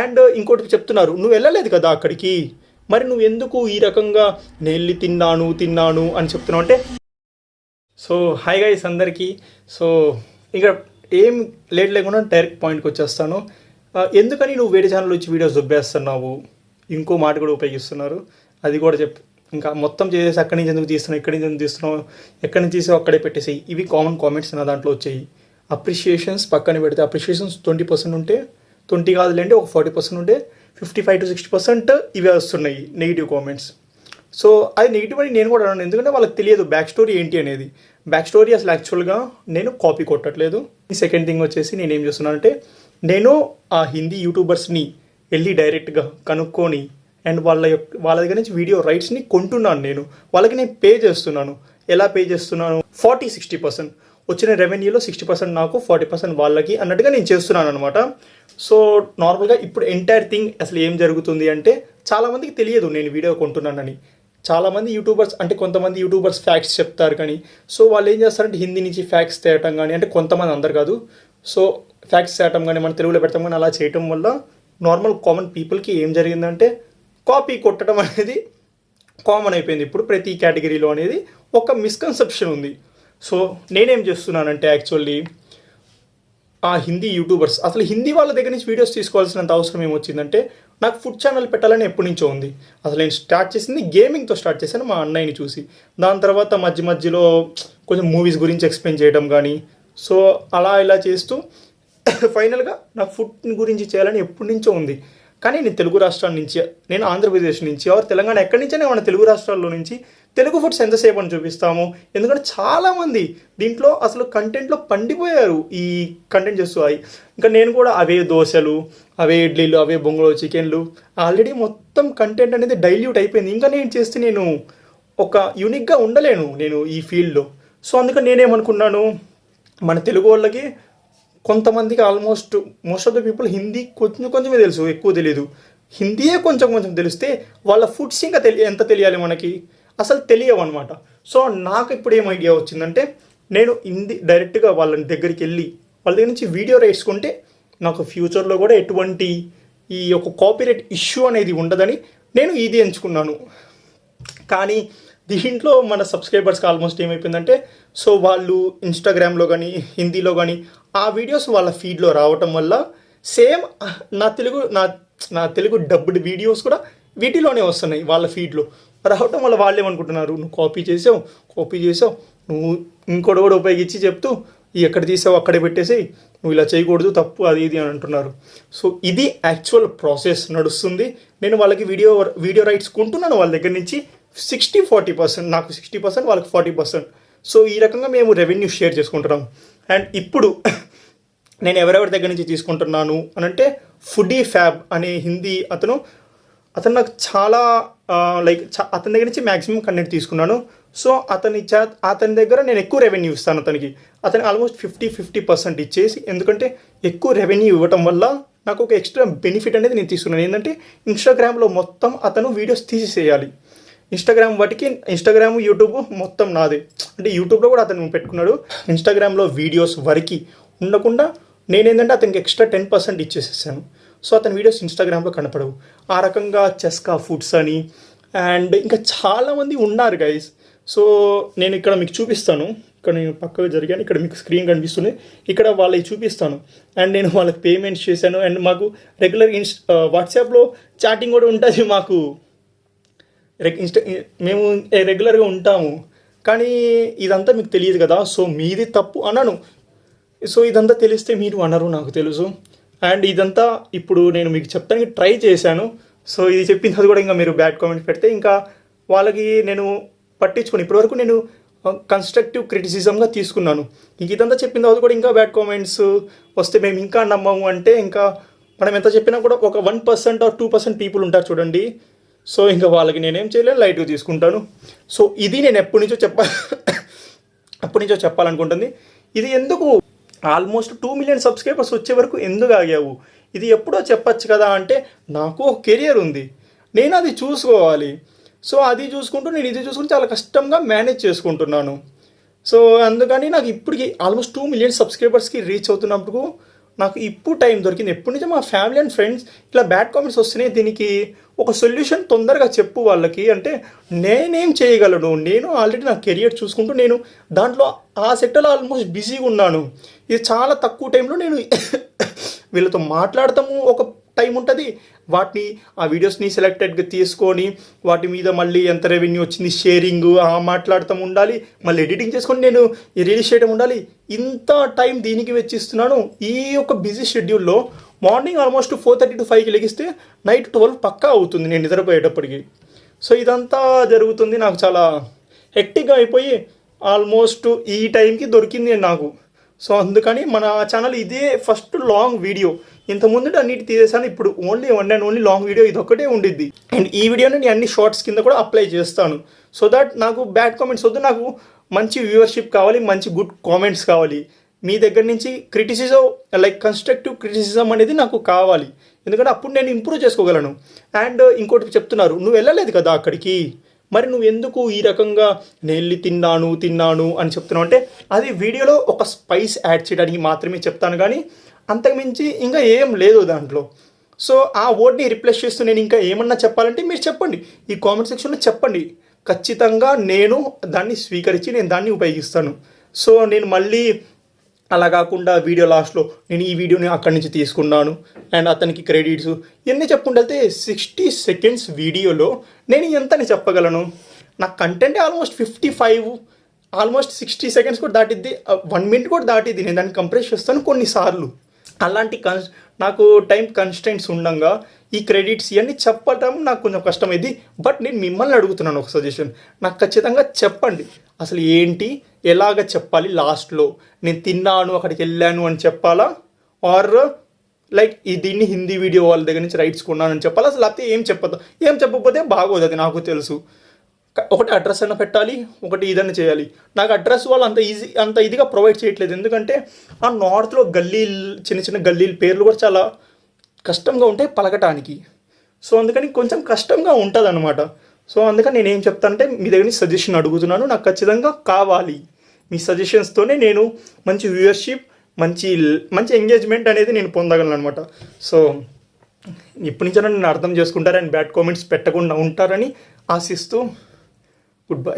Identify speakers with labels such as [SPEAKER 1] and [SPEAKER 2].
[SPEAKER 1] And ఇంకోటి చెప్తున్నారు నువ్వు వెళ్ళలేదు కదా అక్కడికి? మరి నువ్వు ఎందుకు ఈ రకంగా నెల్లి తిన్నాను తిన్నాను అని చెప్తున్నావు అంటే సో హాయ్ గైస్ అందరికీ. సో ఇక ఏం లేట్ లేకుండా డైరెక్ట్ పాయింట్కి వచ్చేస్తాను. ఎందుకని నువ్వు వేరే ఛానల్ వచ్చి వీడియోస్ దుబ్బేస్తున్నావు? ఇంకో మాట కూడా ఉపయోగిస్తున్నారు. అది కూడా చెప్ ఇంకా మొత్తం చేసేసి అక్కడి నుంచి ఎందుకు తీస్తున్నావు ఇక్కడి నుంచి ఎందుకు తీస్తున్నావు ఎక్కడి నుంచి తీసావు అక్కడే పెట్టేసి ఇవి కామన్ కామెంట్స్ నా దాంట్లో వచ్చాయి. అప్రిషియేషన్స్ పక్కన పెడితే అప్రిషియేషన్స్ ట్వంటీ పర్సెంట్ ఉంటే ట్వంటీ కాదులేండి ఒక ఫార్టీ పర్సెంట్ ఉంటే fifty five to sixty percent ఇవే వస్తున్నాయి నెగిటివ్ కామెంట్స్. సో అది నెగిటివ్ అని నేను కూడా అన్నాను ఎందుకంటే వాళ్ళకి తెలియదు బ్యాక్ స్టోరీ ఏంటి అనేది. బ్యాక్ స్టోరీ అసలు యాక్చువల్గా నేను కాపీ కొట్టట్లేదు. ఈ సెకండ్ థింగ్ వచ్చేసి నేను ఏం చేస్తున్నానంటే నేను ఆ హిందీ యూట్యూబర్స్ని వెళ్ళి డైరెక్ట్గా కనుక్కొని అండ్ వాళ్ళ యొక్క వాళ్ళ దగ్గర నుంచి వీడియో రైట్స్ని కొంటున్నాను నేను. వాళ్ళకి నేను పే చేస్తున్నాను. ఎలా పే చేస్తున్నాను? Forty sixty percent. వచ్చిన రెవెన్యూలో సిక్స్టీ పర్సెంట్ నాకు ఫార్టీ పర్సెంట్ వాళ్ళకి అన్నట్టుగా నేను చేస్తున్నాను అనమాట సో నార్మల్గా ఇప్పుడు ఎంటైర్ థింగ్ అసలు ఏం జరుగుతుంది అంటే చాలామందికి తెలియదు నేను వీడియో కొంటున్నానని. చాలామంది యూట్యూబర్స్ అంటే కొంతమంది యూట్యూబర్స్ ఫ్యాక్ట్స్ చెప్తారు కానీ సో వాళ్ళు ఏం చేస్తారంటే హిందీ నుంచి ఫ్యాక్ట్స్ తేయటం కానీ అంటే కొంతమంది అందరు కాదు. సో ఫ్యాక్ట్స్ తేయటం కానీ మన తెలుగులో పెడతాం కానీ అలా చేయటం వల్ల నార్మల్ కామన్ పీపుల్కి ఏం జరిగిందంటే కాపీ కొట్టడం అనేది కామన్ అయిపోయింది. ఇప్పుడు ప్రతి కేటగిరీలో అనేది ఒక మిస్కన్సెప్షన్ ఉంది. సో నేనేం చేస్తున్నానంటే యాక్చువల్లీ ఆ హిందీ యూట్యూబర్స్. అసలు హిందీ వాళ్ళ దగ్గర నుంచి వీడియోస్ తీసుకోవాల్సినంత అవసరం ఏమొచ్చిందంటే నాకు ఫుడ్ ఛానల్ పెట్టాలని ఎప్పటి నుంచో ఉంది. అసలు నేను స్టార్ట్ చేసింది గేమింగ్తో స్టార్ట్ చేశాను మా అన్నయ్యని చూసి. దాని తర్వాత మధ్య మధ్యలో కొంచెం మూవీస్ గురించి ఎక్స్ప్లెయిన్ చేయడం కానీ సో అలా ఇలా చేస్తూ ఫైనల్గా నాకు ఫుడ్ గురించి చేయాలని ఎప్పటి నుంచో ఉంది. కానీ నేను తెలుగు రాష్ట్రాల నుంచి నేను ఆంధ్రప్రదేశ్ నుంచి ఆర్ తెలంగాణ ఎక్కడి నుంచైనా మన తెలుగు రాష్ట్రాల్లో నుంచి తెలుగు ఫుడ్స్ ఎంతసేపు అని చూపిస్తాము. ఎందుకంటే చాలామంది దీంట్లో అసలు కంటెంట్లో పండిపోయారు ఈ కంటెంట్ చేస్తూ. అవి ఇంకా నేను కూడా అవే దోశలు అవే ఇడ్లీలు అవే బొంగులు చికెన్లు. ఆల్రెడీ మొత్తం కంటెంట్ అనేది డైల్యూట్ అయిపోయింది. ఇంకా నేను చేస్తే నేను ఒక యూనిక్గా ఉండలేను నేను ఈ ఫీల్డ్లో సో అందుకని నేనేమనుకున్నాను మన తెలుగు వాళ్ళకి కొంతమందికి almost most of the people Hindi కొంచెం కొంచెమే తెలుసు ఎక్కువ తెలియదు హిందీయే కొంచెం కొంచెం తెలిస్తే వాళ్ళ ఫుడ్స్ ఇంకా తెలియ ఎంత తెలియాలి మనకి? అసలు తెలియవు అనమాట సో నాకు ఇప్పుడు ఏం ఐడియా వచ్చిందంటే నేను హిందీ డైరెక్ట్గా వాళ్ళ దగ్గరికి వెళ్ళి వాళ్ళ దగ్గర నుంచి వీడియో రేసుకుంటే నాకు ఫ్యూచర్లో కూడా ఎటువంటి ఈ యొక్క కాపీరైట్ ఇష్యూ అనేది ఉండదని నేను ఇది ఎంచుకున్నాను. కానీ దీంట్లో మన సబ్స్క్రైబర్స్కి ఆల్మోస్ట్ ఏమైపోయిందంటే సో వాళ్ళు ఇన్స్టాగ్రామ్లో కానీ హిందీలో కానీ ఆ వీడియోస్ వాళ్ళ ఫీడ్లో రావటం వల్ల సేమ్ నా తెలుగు నా నా తెలుగు డబ్బుడ్ వీడియోస్ కూడా వీటిలోనే వస్తున్నాయి వాళ్ళ ఫీడ్లో. రావటం వల్ల వాళ్ళు ఏమనుకుంటున్నారు నువ్వు కాపీ చేసావు కాపీ చేసావు. నువ్వు ఇంకోటి కూడా ఉపయోగించి చెప్తూ ఈ ఎక్కడ తీసావు అక్కడే పెట్టేసి నువ్వు ఇలా చేయకూడదు తప్పు అది ఇది అని అంటున్నారు. సో ఇది యాక్చువల్ ప్రాసెస్ నడుస్తుంది. నేను వాళ్ళకి వీడియో వీడియో రైట్స్ కొంటున్నాను వాళ్ళ దగ్గర నుంచి. సిక్స్టీ ఫార్టీ పర్సెంట్ నాకు సిక్స్టీ పర్సెంట్ వాళ్ళకి ఫార్టీ పర్సెంట్ సో ఈ రకంగా మేము రెవెన్యూ షేర్ చేసుకుంటున్నాం. అండ్ ఇప్పుడు నేను ఎవరెవరి దగ్గర నుంచి తీసుకుంటున్నాను అని అంటే ఫుడీ ఫ్యాబ్ అనే హిందీ అతను అతను నాకు చాలా లైక్ అతని దగ్గర నుంచి మ్యాక్సిమం కంటెంట్ తీసుకున్నాను. సో అతని చే అతని దగ్గర నేను ఎక్కువ రెవెన్యూ ఇస్తాను అతనికి. అతని ఆల్మోస్ట్ ఫిఫ్టీ ఫిఫ్టీ పర్సెంట్ ఇచ్చేసి ఎందుకంటే ఎక్కువ రెవెన్యూ ఇవ్వటం వల్ల నాకు ఒక ఎక్స్ట్రా బెనిఫిట్ అనేది నేను తీసుకున్నాను. ఏంటంటే ఇన్స్టాగ్రామ్లో మొత్తం అతను వీడియోస్ తీసేసేయాలి. ఇన్స్టాగ్రామ్ వాటికి ఇన్స్టాగ్రామ్ యూట్యూబ్ మొత్తం నాదే. అంటే యూట్యూబ్లో కూడా అతను పెట్టుకున్నాడు. ఇన్స్టాగ్రామ్లో వీడియోస్ వరకు ఉండకుండా నేనేంటంటే అతనికి ఎక్స్ట్రా టెన్ పర్సెంట్ ఇచ్చేసేసాను. సో అతని వీడియోస్ ఇన్స్టాగ్రామ్లో కనపడవు. ఆ రకంగా చెస్కా ఫుడ్స్ అని అండ్ ఇంకా చాలామంది ఉన్నారు గైస్ సో నేను ఇక్కడ మీకు చూపిస్తాను. ఇక్కడ నేను పక్కగా జరిగాను. ఇక్కడ మీకు స్క్రీన్ కనిపిస్తుంది. ఇక్కడ వాళ్ళకి చూపిస్తాను. అండ్ నేను వాళ్ళకి పేమెంట్స్ చేశాను. అండ్ మాకు రెగ్యులర్ ఇన్స్ వాట్సాప్లో చాటింగ్ కూడా ఉంటుంది మాకు. రెగ్ ఇన్స్టా మేము రెగ్యులర్గా ఉంటాము. కానీ ఇదంతా మీకు తెలియదు కదా. సో మీది తప్పు అన్నాను సో ఇదంతా తెలిస్తే మీరు అనరు నాకు తెలుసు. అండ్ ఇదంతా ఇప్పుడు నేను మీకు చెప్తానికి ట్రై చేశాను. సో ఇది చెప్పిన తర్వాత కూడా ఇంకా మీరు బ్యాడ్ కామెంట్స్ పెడితే ఇంకా వాళ్ళకి నేను పట్టించుకుని. ఇప్పటివరకు నేను కన్స్ట్రక్టివ్ క్రిటిసిజంగా తీసుకున్నాను. ఇంక ఇదంతా చెప్పిన తర్వాత కూడా ఇంకా బ్యాడ్ కామెంట్స్ వస్తే మేము ఇంకా నమ్మము అంటే ఇంకా మనం ఎంత చెప్పినా కూడా ఒక one percent or two percent people ఉంటారు చూడండి. సో ఇంకా వాళ్ళకి నేనేం చేయలేను లైట్గా తీసుకుంటాను. సో ఇది నేను ఎప్పటి నుంచో చెప్ప ఎప్పటి నుంచో చెప్పాలనుకుంటుంది. ఇది ఎందుకు ఆల్మోస్ట్ టూ మిలియన్ సబ్స్క్రైబర్స్ వచ్చే వరకు ఎందుకు ఆగావు? ఇది ఎప్పుడో చెప్పచ్చు కదా అంటే నాకు ఒక కెరియర్ ఉంది. నేను అది చూసుకోవాలి. సో అది చూసుకుంటూ నేను ఇది చూసుకుంటూ చాలా కష్టంగా మేనేజ్ చేసుకుంటున్నాను. సో అందుకని నాకు ఇప్పటికి ఆల్మోస్ట్ టూ మిలియన్ సబ్స్క్రైబర్స్కి రీచ్ అవుతున్నప్పుడు నాకు ఇప్పుడు టైం దొరికింది. ఎప్పటి నుంచో మా ఫ్యామిలీ అండ్ ఫ్రెండ్స్ ఇట్లా బ్యాడ్ కామెంట్స్ వస్తున్నాయి దీనికి. ఒక సొల్యూషన్ తొందరగా చెప్పు వాళ్ళకి. అంటే నేనేం చేయగలను? నేను ఆల్రెడీ నా కెరియర్ చూసుకుంటూ నేను దాంట్లో ఆ సెక్టర్లో ఆల్మోస్ట్ బిజీగా ఉన్నాను. ఇది చాలా తక్కువ టైంలో నేను వీళ్ళతో మాట్లాడతాము. ఒక టైం ఉంటుంది. వాటిని ఆ వీడియోస్ని సెలెక్టెడ్గా తీసుకొని వాటి మీద మళ్ళీ ఎంత రెవెన్యూ వచ్చింది షేరింగ్ మాట్లాడతాం ఉండాలి. మళ్ళీ ఎడిటింగ్ చేసుకొని నేను రిలీజ్ చేయడం ఉండాలి. ఇంత టైం దీనికి వెచ్చిస్తున్నాను. ఈ యొక్క బిజీ షెడ్యూల్లో morning almost four thirty to ఫైవ్కి లెగిస్తే నైట్ ట్వెల్వ్ పక్కా అవుతుంది నేను నిద్రపోయేటప్పటికి. సో ఇదంతా జరుగుతుంది. నాకు చాలా హెక్టిక్గా అయిపోయి ఆల్మోస్ట్ ఈ టైంకి దొరికింది నాకు. సో అందుకని మన ఛానల్ ఇదే ఫస్ట్ లాంగ్ వీడియో. ఇంత ముందు అన్నిటి తీసేసాను. ఇప్పుడు only one and only long video ఇది ఒకటే ఉండిద్ది. అండ్ ఈ వీడియోని నేను అన్ని షార్ట్స్ కింద కూడా అప్లై చేస్తాను. సో దట్ నాకు బ్యాడ్ కామెంట్స్ వద్దు. నాకు మంచి వ్యూవర్షిప్ కావాలి. మంచి గుడ్ కామెంట్స్ కావాలి. మీ దగ్గర నుంచి క్రిటిసిజం లైక్ కన్స్ట్రక్టివ్ క్రిటిసిజం అనేది నాకు కావాలి. ఎందుకంటే అప్పుడు నేను ఇంప్రూవ్ చేసుకోగలను. అండ్ ఇంకోటి చెప్తున్నారు. నువ్వు వెళ్ళలేదు కదా అక్కడికి? మరి నువ్వు ఎందుకు ఈ రకంగా నేను వెళ్ళి తిన్నాను తిన్నాను అని చెప్తున్నావు. అంటే అది వీడియోలో ఒక స్పైస్ యాడ్ చేయడానికి మాత్రమే చెప్తాను. కానీ అంతకుమించి ఇంకా ఏం లేదు దాంట్లో. సో ఆ వర్డ్ని రిప్లేస్ చేస్తూ నేను ఇంకా ఏమన్నా చెప్పాలంటే మీరు చెప్పండి. ఈ కామెంట్ సెక్షన్లో చెప్పండి. ఖచ్చితంగా నేను దాన్ని స్వీకరించి నేను దాన్ని ఉపయోగిస్తాను. సో నేను మళ్ళీ అలా కాకుండా వీడియో లాస్ట్లో నేను ఈ వీడియోని అక్కడి నుంచి తీసుకున్నాను. అండ్ అతనికి క్రెడిట్స్ ఇవన్నీ చెప్పుకుంటే సిక్స్టీ సెకండ్స్ వీడియోలో నేను ఎంతని చెప్పగలను? నా content almost fifty five almost sixty seconds కూడా దాటిద్ది. వన్ మినిట్ కూడా దాటిద్ది. నేను దాన్ని కంప్రెస్ చేస్తాను కొన్నిసార్లు. అలాంటి కన్ నాకు టైం కన్స్టెంట్స్ ఉండగా ఈ క్రెడిట్స్ ఇవన్నీ చెప్పటం నాకు కొంచెం కష్టమైంది. బట్ నేను మిమ్మల్ని అడుగుతున్నాను ఒక సజెషన్ నాకు ఖచ్చితంగా చెప్పండి. అసలు ఏంటి? ఎలాగ చెప్పాలి లాస్ట్లో నేను తిన్నాను అక్కడికి వెళ్ళాను అని చెప్పాలా? ఆర్ లైక్ ఈ దీన్ని హిందీ వీడియో వాళ్ళ దగ్గర నుంచి రైట్స్ కొన్నాను అని చెప్పాలా? అసలు లేకపోతే ఏం చెప్పదు ఏం చెప్పకపోతే బాగోదు అది నాకు తెలుసు. ఒకటి అడ్రస్ అయినా పెట్టాలి ఒకటి ఇదన్న చేయాలి. నాకు అడ్రస్ వాళ్ళు అంత ఈజీ అంత ఇదిగా ప్రొవైడ్ చేయట్లేదు. ఎందుకంటే ఆ నార్త్లో గల్లీలు చిన్న చిన్న గల్లీల పేర్లు కూడా చాలా కష్టంగా ఉంటాయి పలకటానికి. సో అందుకని కొంచెం కష్టంగా ఉంటుంది అనమాట సో అందుకని నేను ఏం చెప్తానంటే మీ దగ్గర నుంచి సజెషన్ అడుగుతున్నాను. నాకు ఖచ్చితంగా కావాలి. మీ సజెషన్స్తోనే నేను మంచి వ్యూయర్షిప్ మంచి మంచి ఎంగేజ్మెంట్ అనేది నేను పొందగలను అనమాట సో ఇప్పటి నుంచైనా నేను అర్థం చేసుకుంటారని బ్యాడ్ కామెంట్స్ పెట్టకుండా ఉంటారని ఆశిస్తూ గుడ్ బై